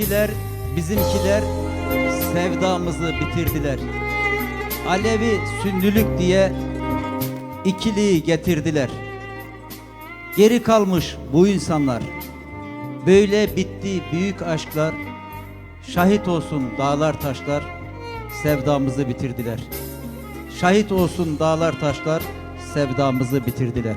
Bizimkiler, bizimkiler sevdamızı bitirdiler. Alevi sünnülük diye ikiliği getirdiler. Geri kalmış bu insanlar. Böyle bitti büyük aşklar. Şahit olsun dağlar taşlar. Sevdamızı bitirdiler. Şahit olsun dağlar taşlar. Sevdamızı bitirdiler.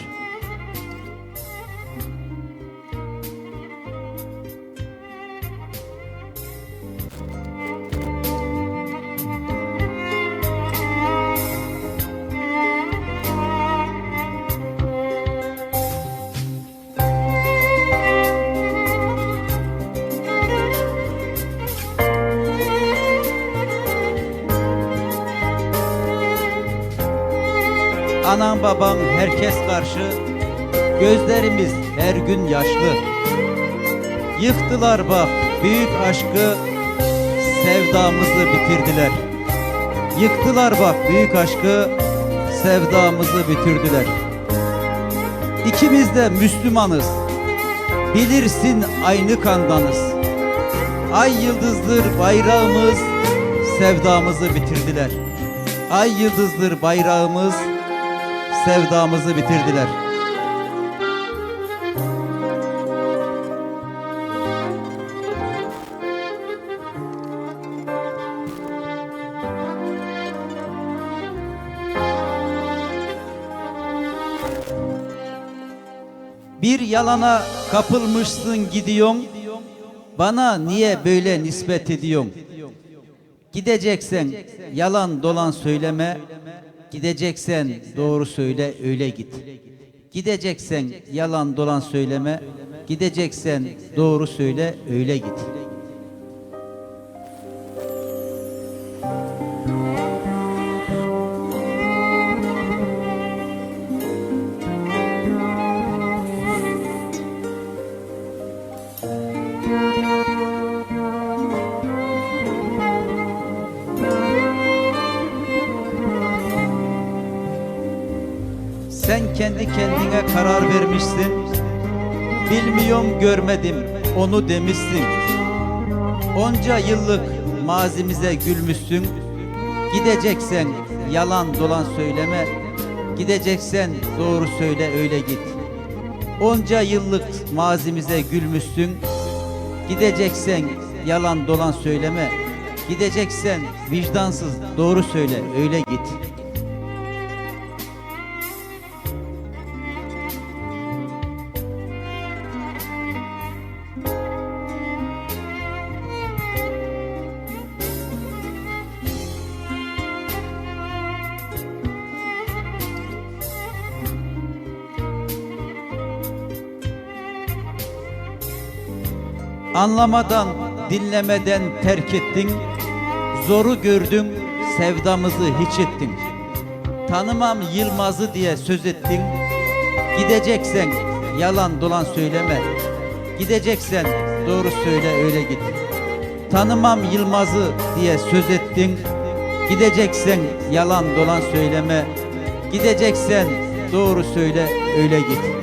Anam babam herkes karşı. Gözlerimiz her gün yaşlı. Yıktılar bak büyük aşkı Sevdamızı bitirdiler. Yıktılar bak büyük aşkı Sevdamızı bitirdiler. İkimiz de Müslümanız. Bilirsin aynı kandanız. Ay yıldızdır bayrağımız Sevdamızı bitirdiler. Ay yıldızdır bayrağımız sevdamızı bitirdiler. Bir yalana kapılmışsın gidiyorsun. Bana niye böyle nispet ediyorsun? Gideceksen yalan dolan söyleme. Gideceksen doğru söyle öyle git. Gideceksen yalan dolan söyleme. Gideceksen doğru söyle öyle git. Kendi kendine karar vermişsin. Bilmiyorum görmedim onu demişsin. Onca yıllık mazimize gülmüşsün. Gideceksen yalan dolan söyleme. Gideceksen doğru söyle öyle git. Onca yıllık mazimize gülmüşsün. Gideceksen yalan dolan söyleme. Gideceksen vicdansız doğru söyle öyle git. Anlamadan, dinlemeden terk ettin. Zoru gördün, sevdamızı hiç ettin. Tanımam Yılmaz'ı diye söz ettin. Gideceksen yalan dolan söyleme. Gideceksen doğru söyle öyle git. Tanımam Yılmaz'ı diye söz ettin. Gideceksen yalan dolan söyleme. Gideceksen doğru söyle öyle git.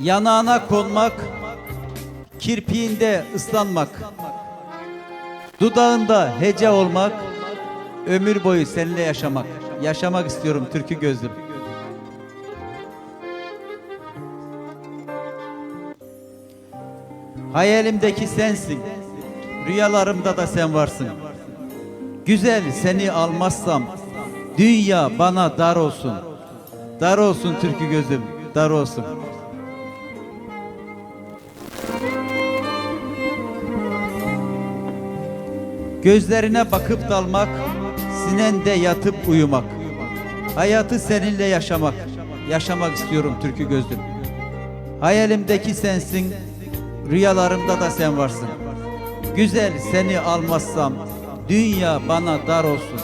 Yanağına konmak, kirpiğinde ıslanmak, dudağında hece olmak, ömür boyu seninle yaşamak. Yaşamak istiyorum türkü gözlüm. Hayalimdeki sensin, rüyalarımda da sen varsın. Güzel seni almazsam, dünya bana dar olsun. Dar olsun türkü gözüm, dar olsun. Gözlerine bakıp dalmak, sinende yatıp uyumak. Hayatı seninle yaşamak. Yaşamak istiyorum türkü gözlüm. Hayalimdeki sensin, rüyalarımda da sen varsın. Güzel seni almazsam, dünya bana dar olsun.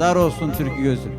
Dar olsun türkü gözlüm.